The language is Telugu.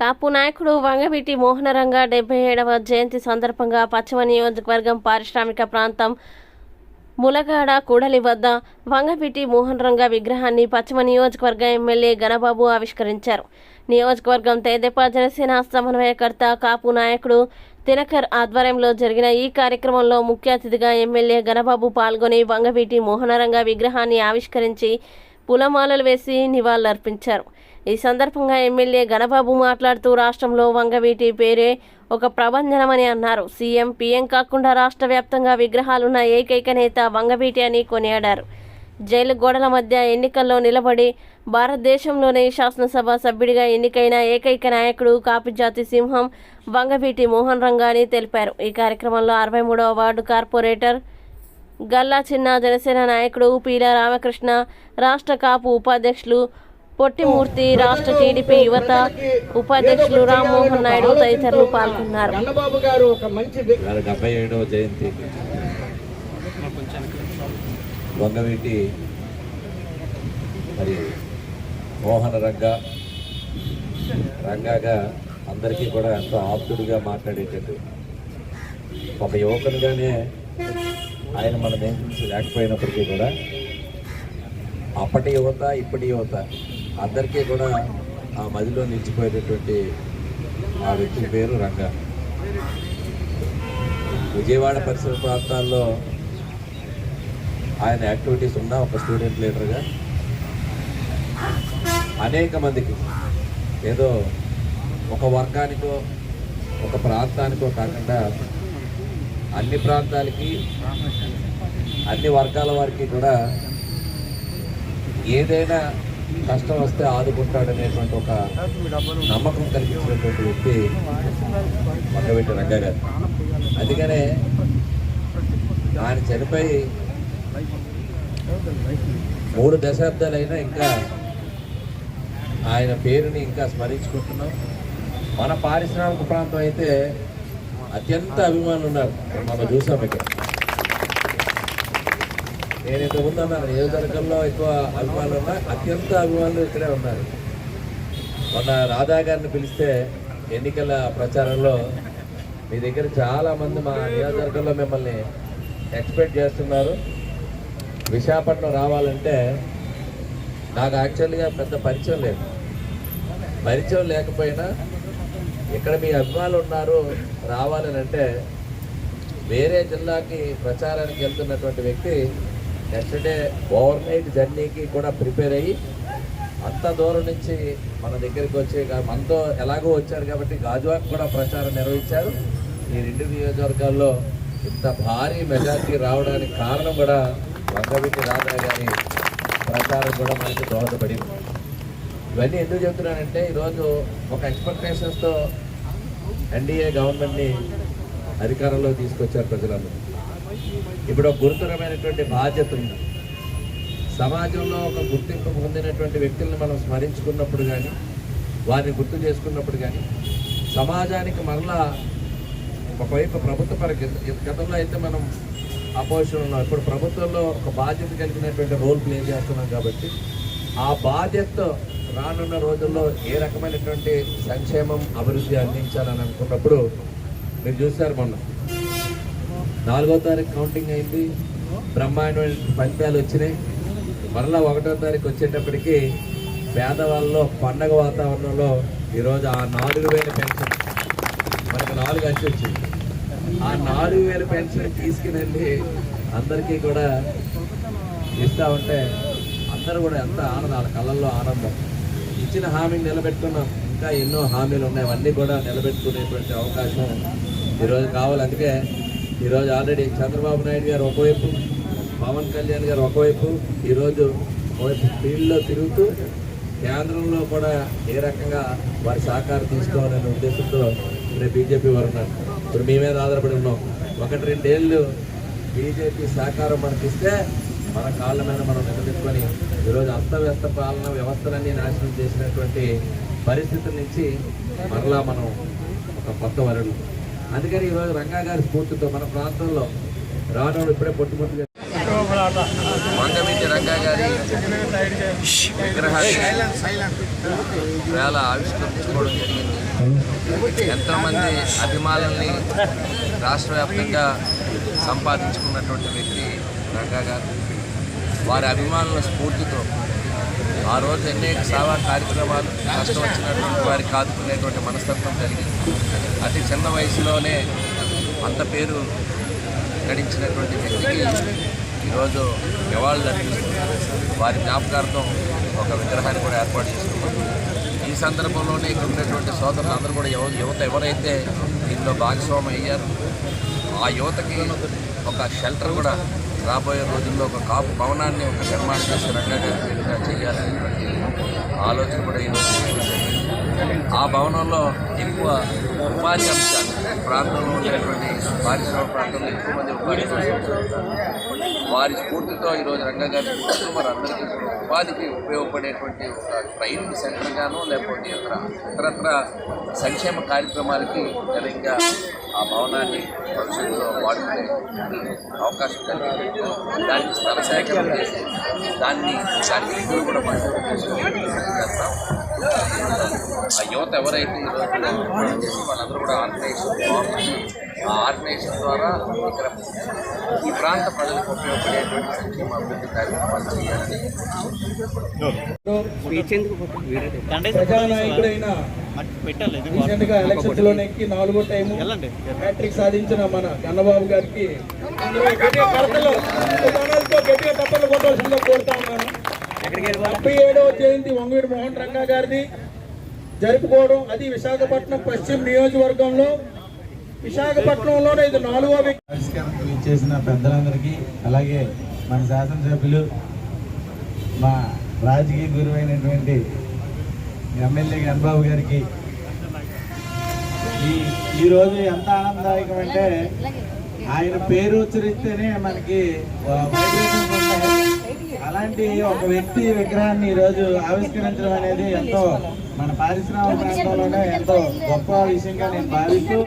కాపు నాయకుడు వంగవీటి మోహనరంగ డెబ్బై ఏడవ జయంతి సందర్భంగా పశ్చిమ నియోజకవర్గం పారిశ్రామిక ప్రాంతం ములగాడ కూడలి వద్ద వంగవీటి మోహన్ రంగ విగ్రహాన్ని పశ్చిమ నియోజకవర్గ ఎమ్మెల్యే గణబాబు ఆవిష్కరించారు. నియోజకవర్గం తేదెపా జనసేన సమన్వయకర్త కాపు నాయకుడు దినకర్ ఆధ్వర్యంలో జరిగిన ఈ కార్యక్రమంలో ముఖ్య అతిథిగా ఎమ్మెల్యే గణబాబు పాల్గొని వంగవీటి మోహనరంగ విగ్రహాన్ని ఆవిష్కరించి పూలమాలలు వేసి నివాళులర్పించారు. ఈ సందర్భంగా ఎమ్మెల్యే గణబాబు మాట్లాడుతూ రాష్ట్రంలో వంగవీటి పేరే ఒక ప్రబంధనమని అన్నారు. సీఎం పీఎం కాకుండా రాష్ట్ర వ్యాప్తంగా విగ్రహాలున్న ఏకైక నేత వంగవీటి అని కొనియాడారు. జైలు గోడల మధ్య ఎన్నికల్లో నిలబడి భారతదేశంలోనే శాసనసభ సభ్యుడిగా ఎన్నికైన ఏకైక నాయకుడు కాపుజాతి సింహం వంగవీటి మోహన్ రంగాని తెలిపారు. ఈ కార్యక్రమంలో అరవై మూడవ వార్డు కార్పొరేటర్ గల్లా చిన్న జనసేన నాయకుడు పీల రామకృష్ణ రాష్ట్ర కాపు ఉపాధ్యక్షులు పొట్టిమూర్తి రాష్ట్ర టీడీపీ యువత ఉపాధ్యక్షులు రామ్మోహన్ నాయుడు తదితరులు పాల్గొన్నారు. జయంతి. వంగవీటి మరి మోహన రంగ రంగాగా అందరికీ కూడా ఎంతో ఆప్తుడిగా మాట్లాడేటట్టు. ఒక యువకునిగానే ఆయన మన దేశం లేకపోయినప్పటికీ కూడా అప్పటి యువత ఇప్పటి యువత అందరికీ కూడా ఆ మదిలో నిలిచిపోయేటటువంటి ఆ వ్యక్తి పేరు రంగ. విజయవాడ పరిసర ప్రాంతాల్లో ఆయన యాక్టివిటీస్ ఉన్న ఒక స్టూడెంట్ లీడర్గా. అనేక మందికి ఏదో ఒక వర్గానికో ఒక ప్రాంతానికో కాకుండా అన్ని ప్రాంతాలకి అన్ని వర్గాల వారికి కూడా ఏదైనా కష్టం వస్తే ఆదుకుంటాడనేటువంటి ఒక నమ్మకం కలిగించినటువంటి వ్యక్తి మంగవెట్టి రంగా గారు. అందుకనే ఆయన చనిపోయి మూడు దశాబ్దాలైనా ఇంకా ఆయన పేరుని ఇంకా స్మరించుకుంటున్నాం. మన పారిశ్రామిక ప్రాంతం అయితే అత్యంత అభిమానులు ఉన్నారు. మనం చూసాం ఇక్కడ. నేను ఇంతకుముందు అన్నాను నియోజకవర్గంలో ఎక్కువ అభిమానులు ఉన్నా అత్యంత అభిమానులు ఇక్కడే ఉన్నారు. మొన్న రాధా గారిని పిలిస్తే ఎన్నికల ప్రచారంలో మీ దగ్గర చాలామంది మా నియోజకవర్గంలో మిమ్మల్ని ఎక్స్పెక్ట్ చేస్తున్నారు. విశాఖపట్నం రావాలంటే నాకు యాక్చువల్గా పెద్ద పరిచయం లేదు. పరిచయం లేకపోయినా ఇక్కడ మీ అభిమానులు ఉన్నారు రావాలని అంటే వేరే జిల్లాకి ప్రచారానికి వెళ్తున్నటువంటి వ్యక్తి నెక్స్ట్ డే ఓవర్ నైట్ జర్నీకి కూడా ప్రిపేర్ అయ్యి అంత దూరం నుంచి మన దగ్గరికి వచ్చి మనతో ఎలాగో వచ్చారు కాబట్టి గాజువాక్ కూడా ప్రచారం నిర్వహించారు. ఈ రెండు నియోజకవర్గాల్లో ఇంత భారీ మెజార్టీ రావడానికి కారణం కూడా వంగవీటి రాధా గారి ప్రచారం కూడా మనకి దోహదపడింది. ఇవన్నీ ఎందుకు చెప్తున్నానంటే ఈరోజు ఒక ఎక్స్పెక్టేషన్స్తో ఎన్డీఏ గవర్నమెంట్ని అధికారంలో తీసుకొచ్చారు ప్రజలందరూ. ఇప్పుడు ఒక గురుతరమైనటువంటి బాధ్యత ఉంది. సమాజంలో ఒక గుర్తింపు పొందినటువంటి వ్యక్తులను మనం స్మరించుకున్నప్పుడు కానీ వారిని గుర్తు చేసుకున్నప్పుడు కానీ సమాజానికి మరలా ఒకవైపు ప్రభుత్వ పర గతంలో అయితే మనం అపోజిషన్ ఉన్నాం. ఇప్పుడు ప్రభుత్వంలో ఒక బాధ్యత కలిగినటువంటి రోల్ ప్లే చేస్తున్నాం కాబట్టి ఆ బాధ్యతతో రానున్న రోజుల్లో ఏ రకమైనటువంటి సంక్షేమం అభివృద్ధి అందించాలని అనుకున్నప్పుడు మీరు చూశారు మొన్న. నాలుగో తారీఖు కౌంటింగ్ అయింది. బ్రహ్మాండమైన ఫలితాలు వచ్చినాయి. మరలా ఒకటో తారీఖు వచ్చేటప్పటికి పేదవాళ్ళలో పండగ వాతావరణంలో ఈరోజు ఆ నాలుగు వేల పెన్షన్. మనకు నాలుగు అచ్చి వచ్చింది. ఆ నాలుగు వేల పెన్షన్ తీసుకుని అందరికీ కూడా ఇస్తా ఉంటే అందరూ కూడా ఎంత ఆనందం వాళ్ళ కళ్ళల్లో ఆనందం. ఇచ్చిన హామీని నిలబెట్టుకున్నాం. ఇంకా ఎన్నో హామీలు ఉన్నాయి. అవన్నీ కూడా నిలబెట్టుకునేటువంటి అవకాశం ఈరోజు కావాలి. అందుకే ఈరోజు ఆల్రెడీ చంద్రబాబు నాయుడు గారు ఒకవైపు పవన్ కళ్యాణ్ గారు ఒకవైపు ఈరోజు ఒకవైపు ఫీల్డ్లో తిరుగుతూ కేంద్రంలో కూడా ఏ రకంగా వారి సహకారం తీసుకోవాలనే ఉద్దేశంతో రేపు బీజేపీ వారు ఉన్నారు. ఇప్పుడు మీ మీద ఆధారపడి ఉన్నాం. ఒకటి రెండేళ్ళు బీజేపీ సహకారం మనకి ఇస్తే మన కాళ్ళ మీద మనం నిలబెట్టుకొని ఈరోజు అస్తవ్యస్త పాలన వ్యవస్థలన్నీ నాశనం చేసినటువంటి పరిస్థితుల నుంచి మరలా మనం ఒక కొత్త వరుడు. అందుకని ఈరోజు రంగా గారి స్ఫూర్తితో మన ప్రాంతంలో రావడం ఇప్పుడే పొట్టుముట్టుగా మంగవీటి రంగా గారి విగ్రహాన్ని వేళ ఆవిష్కరించుకోవడం జరిగింది. ఎంతోమంది అభిమానుల్ని రాష్ట్ర వ్యాప్తంగా సంపాదించుకున్నటువంటి వ్యక్తి రంగా గారు. వారి అభిమానుల స్ఫూర్తితో ఆ రోజు అనేక సేవా కార్యక్రమాలు కష్టం వచ్చినటువంటి వారికి ఆదుకునేటువంటి మనస్తత్వం కలిగింది అతి చిన్న వయసులోనే అంత పేరు గడించినటువంటి వ్యక్తికి ఈరోజు నివాళులు అర్పిస్తున్నారు వారి జ్ఞాపకార్థం ఒక విగ్రహాన్ని కూడా ఏర్పాటు చేసుకున్నాం. ఈ సందర్భంలోనే ఇక్కడ ఉన్నటువంటి సోదరులు అందరూ కూడా యువ యువత ఎవరైతే దీనిలో భాగస్వామి అయ్యారు ఆ యువతకి ఒక షెల్టర్ కూడా రాబోయే రోజుల్లో ఒక కాపు భవనాన్ని ఒక నిర్మాణం చేసి రంగాగా చేయాలనేటువంటి ఆలోచన కూడా ఈరోజు ఆ భవనంలో ఎక్కువ ఉపాధి అంశాలు ప్రాంతంలో ఉండేటువంటి పారిశ్రామిక ప్రాంతంలో ఎక్కువ మంది ఉపాధి వారి స్ఫూర్తితో ఈరోజు రంగగారి స్ఫూర్తితో మరి అందరికీ ఉపాధికి ఉపయోగపడేటువంటి ఒక ట్రైనింగ్ సెంటర్గాను లేకపోతే ఇతర ఇతరత్ర సంక్షేమ కార్యక్రమాలకి సరిగ్గా ఆ భవనాన్ని భవిష్యత్తులో వాడుకునే అవకాశం కలిగింది. దానికి స్థల సేకరణ చేసి దాన్ని దాని నిధులు కూడా మనం ఆ యువత ఎవరైతే ఈరోజు చేసి వాళ్ళందరూ కూడా ఆర్గనైజేషన్ ఫామ్ ఆర్గనైజేషన్ ద్వారా ఇక్కడ ఈ ప్రాంత ప్రజలకు ఉపయోగపడేటువంటి సంక్షేమ అభివృద్ధి కార్యక్రమాలు చేయాలని ప్రజానాయకుడైన రీసెంట్గా ఎలక్షన్స్లో నెక్కి నాలుగో టైము హ్యాట్రిక్ సాధించిన మన కన్నబాబు గారికి గట్టిగా తప్పలు కోరుతా ఉన్నాను. ముప్పై ఏడవ జయంతి వంగవీడి మోహన్ రంగా గారిది జరుపుకోవడం అది విశాఖపట్నం పశ్చిమ నియోజకవర్గంలో విశాఖపట్నంలోనే ఇది నాలుగో చేసిన పెద్దలందరికీ అలాగే మన శాసనసభ్యులు మా రాజకీయ గురువైనటువంటి ఎమ్మెల్యే గణబాబు గారికి. ఈ ఈరోజు ఎంత ఆనందదాయకం అంటే ఆయన పేరు ఉచ్చరిస్తేనే మనకి అలాంటి ఒక వ్యక్తి విగ్రహాన్ని ఈరోజు ఆవిష్కరించడం అనేది ఎంతో మన పారిశ్రామిక ప్రాంతంలోనే ఎంతో గొప్ప విషయంగా నేను భావిస్తూ